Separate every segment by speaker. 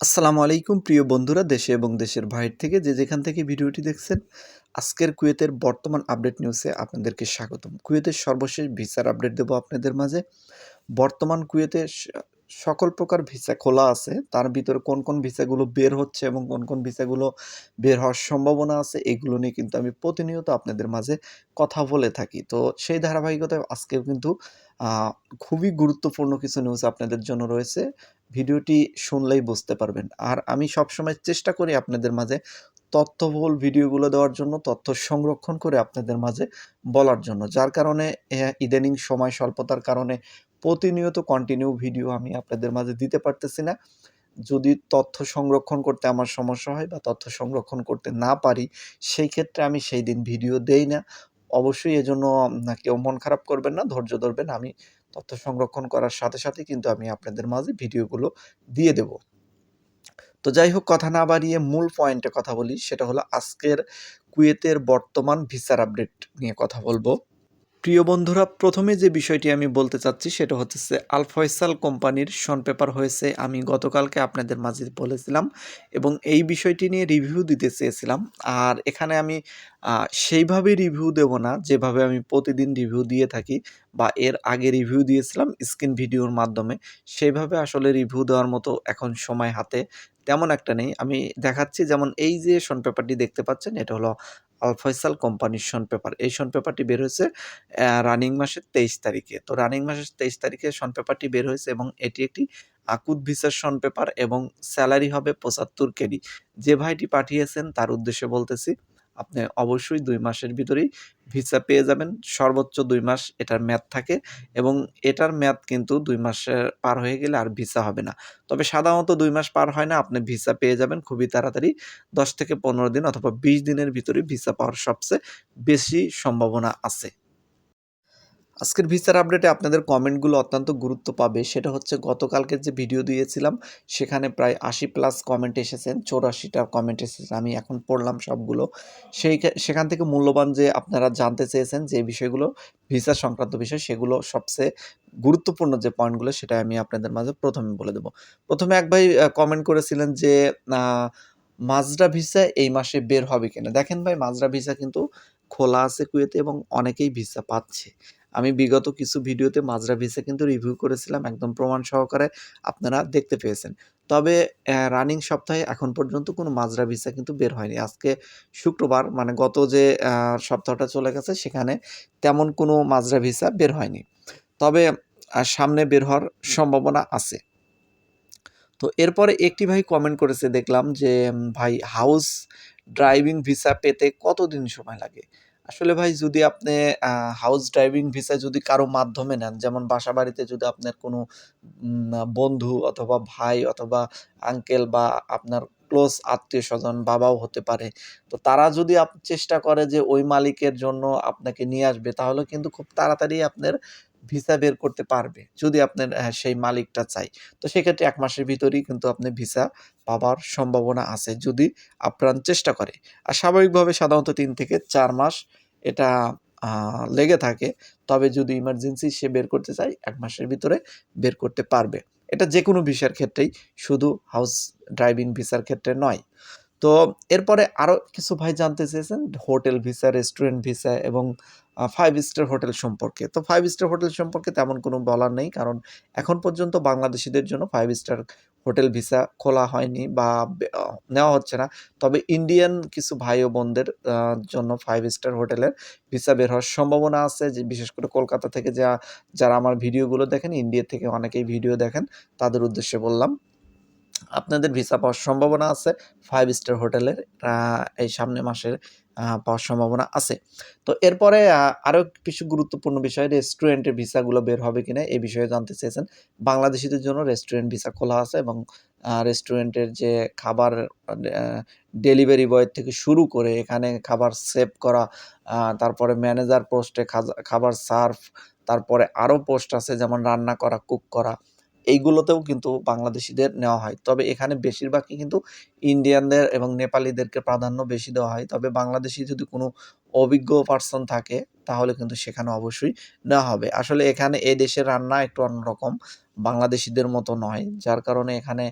Speaker 1: আসসালামু আলাইকুম, প্রিয় বন্ধুরা, দেশে এবং দেশের বাইরে থেকে যে যেখান থেকে ভিডিওটি দেখছেন, আজকের কুয়েতের বর্তমান আপডেট নিউজে আপনাদেরকে স্বাগতম। কুয়েতের সর্বশেষ ভিসার আপডেট দেবো আপনাদের মাঝে। বর্তমান কুয়েতে সকল প্রকার ভিসা খোলা আছে। তার ভিতরে কোন কোন ভিসাগুলো বের হচ্ছে এবং কোন কোন ভিসাগুলো বের হওয়ার সম্ভাবনা আছে, এগুলো নিয়ে কিন্তু আমি প্রতিনিয়ত আপনাদের মাঝে কথা বলে থাকি। তো সেই ধারাবাহিকতায় আজকেও কিন্তু খুবই গুরুত্বপূর্ণ কিছু নিউজ আপনাদের জন্য রয়েছে। ভিডিওটি শুনলেই বুঝতে পারবেন। আর আমি সবসময় চেষ্টা করি আপনাদের মাঝে তথ্যবহুল ভিডিওগুলো দেওয়ার জন্য, তথ্য সংরক্ষণ করে আপনাদের মাঝে বলার জন্য। যার কারণে ইদানিং সময় স্বল্পতার কারণে প্রতিনিয়ত কন্টিনিউ ভিডিও আমি আপনাদের মাঝে দিতে পারতেছি না। যদি তথ্য সংরক্ষণ করতে আমার সমস্যা হয় বা তথ্য সংরক্ষণ করতে না পারি, সেই ক্ষেত্রে আমি সেই দিন ভিডিও দেই না। অবশ্যই এজন্য কেউ মন খারাপ করবেন না, ধৈর্য ধরবেন। আমি তথ্য সংরক্ষণ করার সাথে সাথে কিন্তু আমি আপনাদের মাঝে ভিডিওগুলো দিয়ে দেব। তো যাই হোক, কথা না বাড়িয়ে মূল পয়েন্টে কথা বলি, সেটা হলো আজকের কুয়েতের বর্তমান ভিসার আপডেট নিয়ে কথা বলব। প্রিয় বন্ধুরা, প্রথমে যে বিষয়টি আমি বলতে চাচ্ছি সেটা হচ্ছে আল ফয়সাল কোম্পানির শন পেপার হয়েছে, আমি গতকালকে আপনাদের মাঝে বলেছিলাম এবং এই বিষয়টি নিয়ে রিভিউ দিতে চেয়েছিলাম। আর এখানে আমি সেইভাবে রিভিউ দেব না, যেভাবে আমি প্রতিদিন রিভিউ দিয়ে থাকি বা এর আগে রিভিউ দিয়েছিলাম স্ক্রিন ভিডিওর মাধ্যমে, সেইভাবে আসলে রিভিউ দেওয়ার মতো এখন সময় হাতে তেমন একটা নেই। আমি দেখাচ্ছি যেমন এই যে শন পেপারটি দেখতে পাচ্ছেন, এটা হলো আল ফয়সাল কোম্পানির শন পেপার। এই শন পেপারটি বের হয়েছে রানিং মাসের তেইশ তারিখে। তো রানিং মাসের তেইশ তারিখে শন পেপারটি বের হয়েছে এবং এটি একটি আকুদ ভিসার শন পেপার এবং স্যালারি হবে পঁচাত্তর কেডি। যে ভাইটি পাঠিয়েছেন তার উদ্দেশ্যে বলতেছি আপনি অবশ্যই দুই মাসের ভিতরেই ভিসা পেয়ে যাবেন। সর্বোচ্চ দুই মাস এটার মেয়াদ থাকে এবং এটার মেয়াদ কিন্তু দুই মাসের পার হয়ে গেলে আর ভিসা হবে না। তবে সাধারণত দুই মাস পার হয় না, আপনি ভিসা পেয়ে যাবেন খুবই তাড়াতাড়ি। দশ থেকে পনেরো দিন অথবা বিশ দিনের ভিতরে ভিসা পাওয়ার সবচেয়ে বেশি সম্ভাবনা আছে। আজকের ভিসার আপডেটে আপনাদের কমেন্টগুলো অত্যন্ত গুরুত্ব পাবে। সেটা হচ্ছে, গতকালকের যে ভিডিও দিয়েছিলাম, সেখানে প্রায় আশি প্লাস কমেন্ট এসেছেন, চৌরাশিটা কমেন্ট এসেছে, আমি এখন পড়লাম সবগুলো। সেই সেখান থেকে মূল্যবান যে আপনারা জানতে চেয়েছেন যে বিষয়গুলো, ভিসা সংক্রান্ত বিষয়, সেগুলো সবচেয়ে গুরুত্বপূর্ণ যে পয়েন্টগুলো সেটা আমি আপনাদের মাঝে প্রথমে বলে দেবো। প্রথমে এক ভাই কমেন্ট করেছিলেন যে মাজরা ভিসা এই মাসে বের হবে কিনা? দেখেন ভাই, মাজরা ভিসা কিন্তু খোলা আছে কুয়েতে এবং অনেকেই ভিসা পাচ্ছে। আমি বিগত কিছু ভিডিওতে মাজরা ভিসা কিন্তু রিভিউ করেছিলাম একদম প্রমাণ সহকারে আপনারা দেখতে পেয়েছেন। তবে রানিং সপ্তাহে এখন পর্যন্ত কোনো মাজরা ভিসা কিন্তু বের হয়নি। আজকে শুক্রবার মানে গত যে সপ্তাহটা চলে গেছে, সেখানে তেমন কোনো মাজরা ভিসা বের হয়নি। তবে সামনে বের হওয়ার সম্ভাবনা আছে। তো এরপরে একটি ভাই কমেন্ট করেছে, দেখলাম যে ভাই হাউস ড্রাইভিং ভিসা পেতে কতদিন সময় লাগে? আসলে ভাই যদি আপনি হাউস ড্রাইভিং ভিসা যদি কারও মাধ্যমে নেন, যেমন বাসা বাড়িতে যদি আপনার কোনো বন্ধু অথবা ভাই অথবা আঙ্কেল বা আপনার ক্লোজ আত্মীয় স্বজন বাবাও হতে পারে, তো তারা যদি চেষ্টা করে যে ওই মালিকের জন্য আপনাকে নিয়ে আসবে, তাহলে কিন্তু খুব তাড়াতাড়ি আপনার ভিসা বের করতে পারবে যদি আপনার সেই মালিকটা চাই তো সেক্ষেত্রে এক মাসের ভিতরেই কিন্তু আপনি ভিসা পাওয়ার সম্ভাবনা আছে যদি আপ্রাণ চেষ্টা করে। আর স্বাভাবিকভাবে সাধারণত তিন থেকে চার মাস এটা লেগে থাকে। তবে যদি ইমার্জেন্সি সে বের করতে চায়, এক মাসের ভিতরে বের করতে পারবে। এটা যে কোনো ভিসার ক্ষেত্রেই, শুধু হাউস ড্রাইভিং ভিসার ক্ষেত্রে নয়। তো এরপরে আরও কিছু ভাই জানতে চেয়েছেন, হোটেল ভিসা রেস্টুরেন্ট ভিসা এবং ফাইভ স্টার হোটেল সম্পর্কে। তো ফাইভ স্টার হোটেল সম্পর্কে তেমন কোনো বলার নেই কারণ এখন পর্যন্ত বাংলাদেশিদের জন্য ফাইভ স্টার হোটেল ভিসা খোলা হয়নি বা নেওয়া হচ্ছে না। তবে ইন্ডিয়ান কিছু ভাই ও বোনদের জন্য ফাইভ স্টার হোটেলের ভিসা বের হওয়ার সম্ভাবনা আছে যে, বিশেষ করে কলকাতা থেকে যা, যারা আমার ভিডিওগুলো দেখেন ইন্ডিয়া থেকে অনেকেই ভিডিও দেখেন, তাদের উদ্দেশ্যে বললাম। আপনাদের ভিসা পাওয়ার সম্ভাবনা আছে ফাইভ স্টার হোটেলের এই সামনে মাসের পাওয়ার সম্ভাবনা আছে। তো এরপরে আরও কিছু গুরুত্বপূর্ণ বিষয় রেস্টুরেন্টের ভিসাগুলো বের হবে কিনা এই বিষয়ে জানতে চেয়েছেন। বাংলাদেশিদের জন্য রেস্টুরেন্ট ভিসা খোলা আছে এবং রেস্টুরেন্টের যে খাবার ডেলিভারি বয় থেকে শুরু করে এখানে খাবার সেভ করা তারপরে ম্যানেজার পোস্টে খাবার সার্ভ তারপরে আরও পোস্ট আছে যেমন রান্না করা কুক করা। এইগুলোতেও কিন্তু বাংলাদেশিদের নেওয়া হয়। তবে এখানে বেশিরভাগই কিন্তু ইন্ডিয়ানদের এবং নেপালিদেরকে প্রাধান্য বেশি দেওয়া হয়। তবে বাংলাদেশি যদি কোনো অভিজ্ঞ পার্সন থাকে, তাহলে কিন্তু সেখানে অবশ্যই নেওয়া হবে। আসলে এখানে এই দেশের রান্না একটু অন্যরকম, বাংলাদেশিদের মতো নয়। যার কারণে এখানে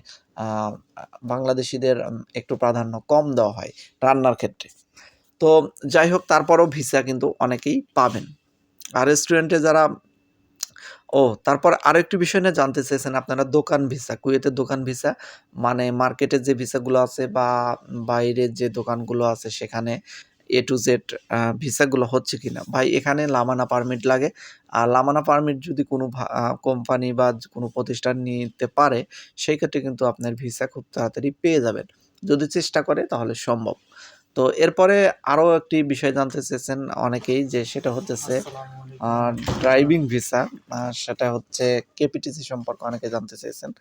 Speaker 1: বাংলাদেশিদের একটু প্রাধান্য কম দেওয়া হয় রান্নার ক্ষেত্রে। তো যাই হোক, তারপরও ভিসা কিন্তু অনেকেই পাবেন। আর রেস্টুরেন্টে যারা ও, তারপর আরেকটি বিষয় নিয়ে জানতে চেয়েছেন আপনারা, দোকান ভিসা কুয়েতের দোকান ভিসা মানে মার্কেটের যে ভিসাগুলো আছে বা বাইরের যে দোকানগুলো আছে সেখানে এ টু জেড ভিসাগুলো হচ্ছে কিনা? ভাই, এখানে লামানা পারমিট লাগে। আর লামানা পারমিট যদি কোনো কোম্পানি বা কোনো প্রতিষ্ঠান নিতে পারে, সেই ক্ষেত্রে কিন্তু আপনার ভিসা খুব তাড়াতাড়ি পেয়ে যাবেন। যদি চেষ্টা করে, তাহলে সম্ভব। তো এরপরে আরও একটি বিষয় জানতে চেয়েছেন অনেকেই, যে সেটা হতেছে ড্রাইভিং ভিসা সেটা হচ্ছে কেপিটিসি সম্পর্কে অনেকে জানতে চেয়েছেন।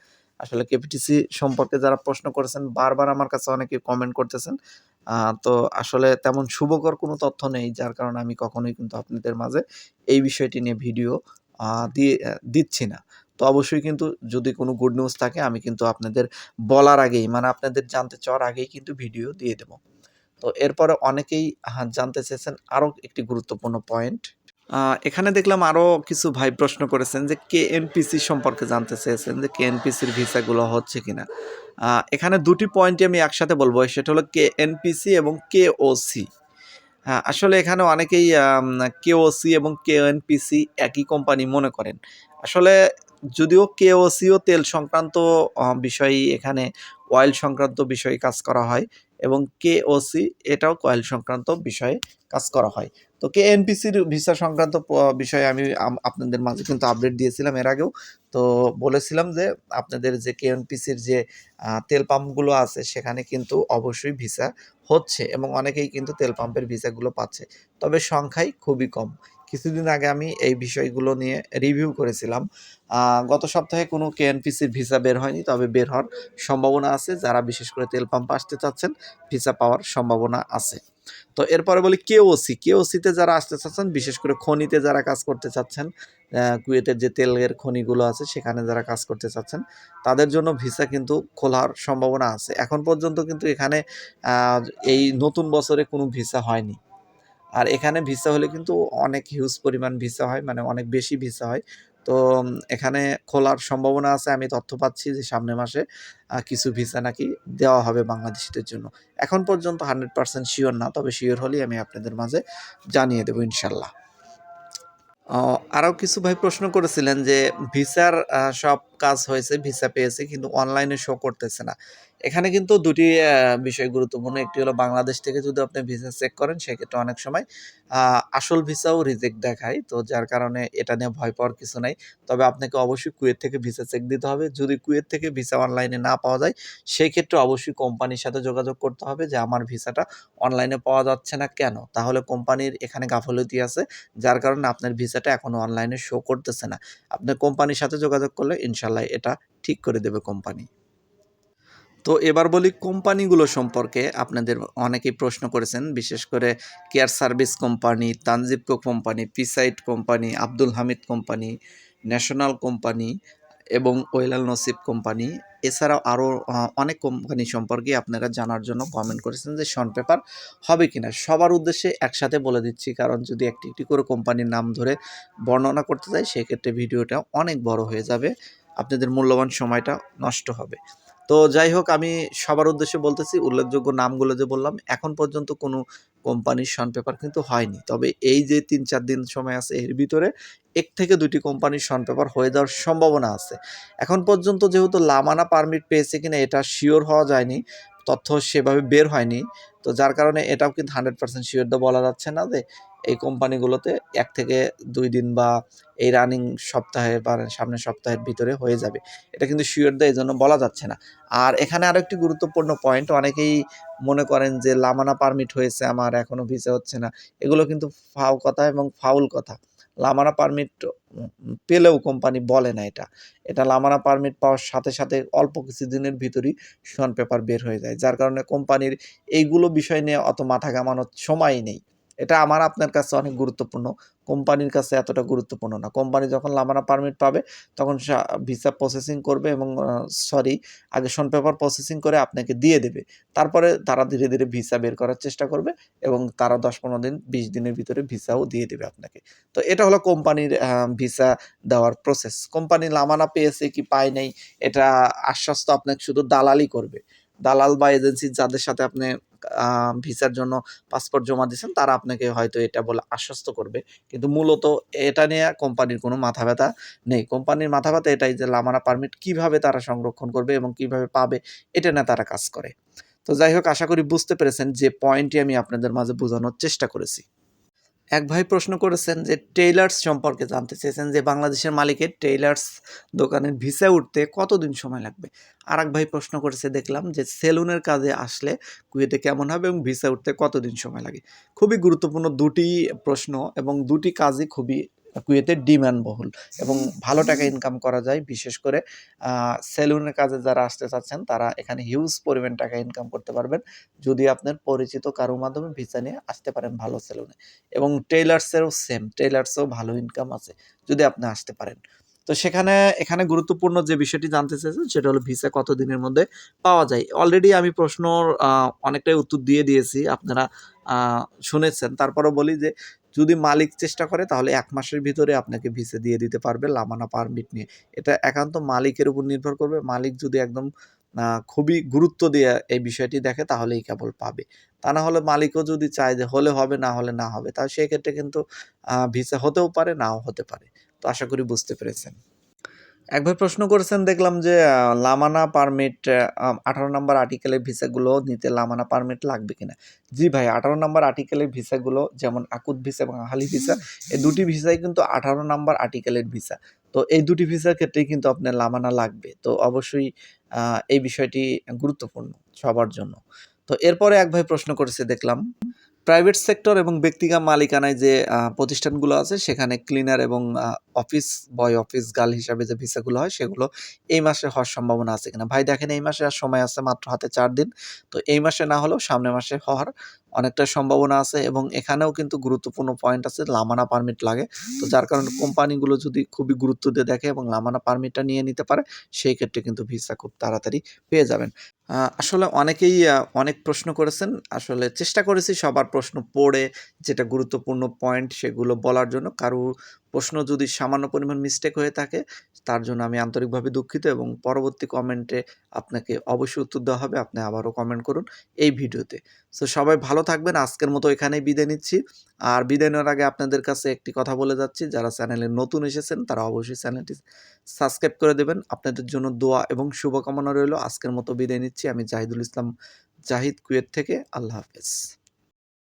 Speaker 1: আসলে কেপিটিসি সম্পর্কে যারা প্রশ্ন করেছেন, বারবার আমার কাছে অনেকে কমেন্ট করতেছেন। তো আসলে তেমন শুভকর কোনো তথ্য নেই, যার কারণে আমি কখনোই কিন্তু আপনাদের মাঝে এই বিষয়টি নিয়ে ভিডিও দিয়ে দিচ্ছি না। তো অবশ্যই কিন্তু যদি কোনো গুড নিউজ থাকে, আমি কিন্তু আপনাদের বলার আগেই মানে আপনাদের জানতে চাওয়ার আগেই কিন্তু ভিডিও দিয়ে দেব। তো এরপরে অনেকেই জানতে চেয়েছেন আরও একটি গুরুত্বপূর্ণ পয়েন্ট এখানে দেখলাম আরও কিছু ভাই প্রশ্ন করেছেন যে কে এনপিসি সম্পর্কে জানতে চেয়েছেন যে কে এনপিসির ভিসাগুলো হচ্ছে কিনা। এখানে দুটি পয়েন্টই আমি একসাথে বলব সেটা হলো কে এনপিসি এবং কে ওসি হ্যাঁ আসলে এখানে অনেকেই কে কেওসি এবং কে এনপিসি একই কোম্পানি মনে করেন। আসলে যদিও কেওসি ও তেল সংক্রান্ত আহ, বিষয়ই এখানে অয়েল সংক্রান্ত বিষয়ে কাজ করা হয় এবং কেওসি এটাও কয়েল সংক্রান্ত বিষয়ে কাজ করা হয়। তো কে এনপিসির ভিসা সংক্রান্ত বিষয়ে আমি আপনাদের মাঝে কিন্তু আপডেট দিয়েছিলাম এর আগেও। তো বলেছিলাম যে আপনাদের যে কে এনপিসির যে তেল পাম্পগুলো আছে সেখানে কিন্তু অবশ্যই ভিসা হচ্ছে এবং অনেকেই কিন্তু তেল পাম্পের ভিসাগুলো পাচ্ছে। তবে সংখ্যাই খুবই কম। কিছুদিন আগে আমি এই বিষয়গুলো নিয়ে রিভিউ করেছিলাম। গত সপ্তাহে কোনো কেএনপিসির ভিসা বের হয়নি, তবে বের হওয়ার সম্ভাবনা আছে। যারা বিশেষ করে তেল পাম্প আসতে চাচ্ছেন ভিসা পাওয়ার সম্ভাবনা আছে। তো এরপরে বলি কেওসি কেওসিতে যারা আসতে চাচ্ছেন, বিশেষ করে খনিতে যারা কাজ করতে চাচ্ছেন কুয়েতের যে তেলের খনিগুলো আছে, সেখানে যারা কাজ করতে চাচ্ছেন, তাদের জন্য ভিসা কিন্তু খোলার সম্ভাবনা আছে। এখন পর্যন্ত কিন্তু এখানে এই নতুন বছরে কোনো ভিসা হয়নি। আর এখানে ভিসা হলে কিন্তু অনেক হিউজ পরিমাণ ভিসা হয় মানে অনেক বেশি ভিসা হয়। তো এখানে খোলার সম্ভাবনা আছে, আমি তথ্য পাচ্ছি যে সামনের মাসে কিছু ভিসা নাকি দেওয়া হবে বাংলাদেশিদের জন্য। এখন পর্যন্ত হান্ড্রেড পার্সেন্ট শিওর না, তবে শিওর হলেই আমি আপনাদের মাঝে জানিয়ে দেবো ইনশাল্লাহ। আরও কিছু ভাই প্রশ্ন করেছিলেন যে, ভিসার সব কাজ হয়েছে ভিসা পেয়েছে, কিন্তু অনলাইনে শো করতেছে না। এখানে কিন্তু দুটি বিষয় গুরুত্বপূর্ণ। একটি হলো বাংলাদেশ থেকে যদি আপনি ভিসা চেক করেন, সেক্ষেত্রে অনেক সময় আসল ভিসাও রিজেক্ট দেখায়। তো যার কারণে এটা নিয়ে ভয় পাওয়ার কিছু নাই। তবে আপনাকে অবশ্যই কুয়েত থেকে ভিসা চেক দিতে হবে। যদি কুয়েত থেকে ভিসা অনলাইনে না পাওয়া যায় সেই ক্ষেত্রে অবশ্যই কোম্পানির সাথে যোগাযোগ করতে হবে যে, আমার ভিসাটা অনলাইনে পাওয়া যাচ্ছে না কেন? তাহলে কোম্পানির এখানে গাফলতি আছে, যার কারণে আপনার ভিসাটা এখনও অনলাইনে শো করতেছে না। আপনার কোম্পানির সাথে যোগাযোগ করলে ইনশাল্লাহ এটা ঠিক করে দেবে কোম্পানি তো এবার বলি কোম্পানিগুলো সম্পর্কে। আপনাদের অনেকেই প্রশ্ন করেছেন, বিশেষ করে কেয়ার সার্ভিস কোম্পানি তানজিবকো company পিসাইট company Abdul Hamid company national company এবং ওয়েলাল নসিব কোম্পানি এছাড়াও আরও অনেক কোম্পানি সম্পর্কে আপনারা জানার জন্য কমেন্ট করেছেন যে শন পেপার হবে কিনা? সবার উদ্দেশ্যে একসাথে বলে দিচ্ছি, কারণ যদি একটি একটি করে কোম্পানির নাম ধরে বর্ণনা করতে চাই, সেক্ষেত্রে ভিডিওটা অনেক বড় হয়ে যাবে। আপনাদের মূল্যবান সময়টা নষ্ট হবে। তো যাই হোক, আমি সবার উদ্দেশ্যে বলতেছি, উল্লেখযোগ্য নামগুলো যে বললাম, এখন পর্যন্ত কোনো কোম্পানির শন পেপার কিন্তু হয়নি। তবে এই যে তিন চার দিন সময় আছে, এর ভিতরে এক থেকে দুটি কোম্পানির শন পেপার হয়ে যাওয়ার সম্ভাবনা আছে। এখন পর্যন্ত যেহেতু লামানা পারমিট পেয়েছে কিনা, এটা শিওর হওয়া যায়নি, তথ্য সেভাবে বের হয়নি। তো যার কারণে এটাও কিন্তু হান্ড্রেড পার্সেন্ট শিওর তো বলা যাচ্ছে না যে এই কোম্পানিগুলোতে এক থেকে দুই দিন বা এই রানিং সপ্তাহে বা সামনের সপ্তাহের ভিতরে হয়ে যাবে। এটা কিন্তু শিওর দেয় এই জন্য বলা যাচ্ছে না। আর এখানে আরও একটি গুরুত্বপূর্ণ পয়েন্ট অনেকেই মনে করেন যে লামানা পারমিট হয়েছে আমার এখনও ভিসা হচ্ছে না। এগুলো কিন্তু ফাও কথা এবং ফাউল কথা। লামানা পারমিট পেলেও কোম্পানি বলে না এটা। এটা লামানা পারমিট পাওয়ার সাথে সাথে অল্প কিছু দিনের ভিতরই শন পেপার বের হয়ে যায়। যার কারণে কোম্পানির এইগুলো বিষয় নিয়ে অত মাথা ঘামানোর সময়ই নেই। এটা আমার আপনার কাছে অনেক গুরুত্বপূর্ণ। কোম্পানির কাছে এতটা গুরুত্বপূর্ণ না। কোম্পানি যখন লামানা পারমিট পাবে, তখন ভিসা প্রসেসিং করবে এবং সরি আগে শন পেপার প্রসেসিং করে আপনাকে দিয়ে দেবে। তারপরে তারা ধীরে ধীরে ভিসা বের করার চেষ্টা করবে এবং তারা দশ পনেরো দিন, বিশ দিনের ভিতরে ভিসাও দিয়ে দেবে আপনাকে। তো এটা হলো কোম্পানির ভিসা দেওয়ার প্রসেস কোম্পানি লামানা পেয়েছে কি পায় নাই, এটা আশ্বস্ত আপনাকে শুধু দালালি করবে। দালাল বা এজেন্সি যাদের সাথে আপনি ভিসার জন্য পাসপোর্ট জমা দিয়েছেন, তারা আপনাকে হয়তো এটা বলে আশ্বস্ত করবে। কিন্তু মূলত এটা নিয়ে কোম্পানির কোনো মাথা ব্যথা নেই। কোম্পানির মাথা ব্যথা এটাই যে লামারা পারমিট কীভাবে তারা সংরক্ষণ করবে এবং কীভাবে পাবে, এটা নিয়ে তারা কাজ করে। তো যাই হোক, আশা করি বুঝতে পেরেছেন যে পয়েন্টটি আমি আপনাদের মাঝে বোঝানোর চেষ্টা করেছি। এক ভাই প্রশ্ন করেছেন যে টেইলার্স সম্পর্কে জানতে চেয়েছেন যে, বাংলাদেশের মালিকের টেইলার্স দোকানের ভিসা উঠতে কতদিন সময় লাগবে? আর এক ভাই প্রশ্ন করেছে, দেখলাম যে, সেলুনের কাজে আসলে কুয়েতে কেমন হবে এবং ভিসা উঠতে কতদিন সময় লাগে? খুবই গুরুত্বপূর্ণ দুটি প্রশ্ন এবং দুটি কাজই খুবই কুয়েতে ডিমান্ড বহুল এবং ভালো টাকা ইনকাম করা যায়। বিশেষ করে সেলুনের কাজে যারা আসতে চাচ্ছেন, তারা এখানে হিউজ পরিমাণ টাকা ইনকাম করতে পারবেন। যদি আপনার পরিচিত কারোর মাধ্যমে ভিসা নিয়ে আসতে পারেন ভালো সেলুনে এবং টেইলার্সেরও সেম টেইলার্সেও ভালো ইনকাম আছে যদি আপনি আসতে পারেন। তো সেখানে, এখানে গুরুত্বপূর্ণ যে বিষয়টি জানতে চেয়েছেন, সেটা হলো ভিসা কত দিনের মধ্যে পাওয়া যায়। অলরেডি আমি প্রশ্নর অনেকটাই উত্তর দিয়ে দিয়েছি, আপনারা শুনেছেন। তারপরও বলি যে যদি মালিক চেষ্টা করে, তাহলে এক মাসের ভিতরে আপনাকে ভিসা দিয়ে দিতে পারবে লামানা পারমিট নিয়ে। এটা একান্ত মালিকের উপর নির্ভর করবে। মালিক যদি একদম খুবই গুরুত্ব দিয়ে এই বিষয়টি দেখে, তাহলেই কেবল পাবে। তা না হলে মালিকও যদি চায় যে হলে হবে, না হলে না হবে তাহলে সেক্ষেত্রে কিন্তু ভিসা হতেও পারে, নাও হতে পারে। তো আশা করি বুঝতে পেরেছেন। এক ভাই প্রশ্ন করেছেন, দেখলাম যে লামানা পারমিট আঠারো নম্বর আর্টিকেলের ভিসাগুলো নিতে লামানা পারমিট লাগবে কিনা? জি ভাই, আঠারো নম্বর আর্টিকেলের ভিসাগুলো, যেমন আকুত ভিসা এবং আহালি ভিসা, এই দুটি ভিসাই কিন্তু আঠারো নম্বর আর্টিকেলের ভিসা। তো এই দুটি ভিসার ক্ষেত্রেই কিন্তু আপনার লামানা লাগবে। তো অবশ্যই এই বিষয়টি গুরুত্বপূর্ণ সবার জন্য। তো এরপরে এক ভাই প্রশ্ন করেছে, দেখলাম প্রাইভেট সেক্টর এবং ব্যক্তিগত মালিকানায় যে প্রতিষ্ঠানগুলো আছে, সেখানে ক্লিনার এবং অফিস, বয় অফিস, গার্ল হিসাবে যে ভিসাগুলো হয়, সেগুলো এই মাসে হওয়ার সম্ভাবনা আছে কিনা। ভাই, দেখেন এই মাসে আর সময় আছে মাত্র হাতে চার দিন। তো এই মাসে না হলেও সামনের মাসে হওয়ার অনেকটা সম্ভাবনা আছে এবং এখানেও কিন্তু গুরুত্বপূর্ণ পয়েন্ট আছে, লামানা পারমিট লাগে। তো যার কারণে কোম্পানিগুলো যদি খুবই গুরুত্ব দিয়ে দেখে এবং লামানা পারমিটটা নিয়ে নিতে পারে, সেই ক্ষেত্রে কিন্তু ভিসা খুব তাড়াতাড়ি পেয়ে যাবেন। আসলে অনেকেই অনেক প্রশ্ন করেছেন। আসলে চেষ্টা করেছি সবার প্রশ্ন পড়ে যেটা গুরুত্বপূর্ণ পয়েন্ট সেগুলো বলার জন্য। কারও প্রশ্ন যদি সামান্য পরিমাণ মিস্টেক হয়ে থাকে, তার জন্য আমি আন্তরিকভাবে দুঃখিত এবং পরবর্তী কমেন্টে আপনাকে অবশ্যই উত্তর দেওয়া হবে। আপনি আবারও কমেন্ট করুন এই ভিডিওতে। সো সবাই ভালো থাকবেন। আজকের মতো এখানেই বিদায় নিচ্ছি। আর বিদায় নেওয়ার আগে আপনাদের কাছে একটি কথা বলে যাচ্ছি। যারা চ্যানেলে নতুন এসেছেন, তারা অবশ্যই চ্যানেলটি সাবস্ক্রাইব করে দেবেন। আপনাদের জন্য দোয়া এবং শুভকামনা রইল। আজকের মতো বিদায় নিচ্ছি। আমি জাহিদুল ইসলাম জাহিদ কুয়েত থেকে। আল্লাহ হাফেজ।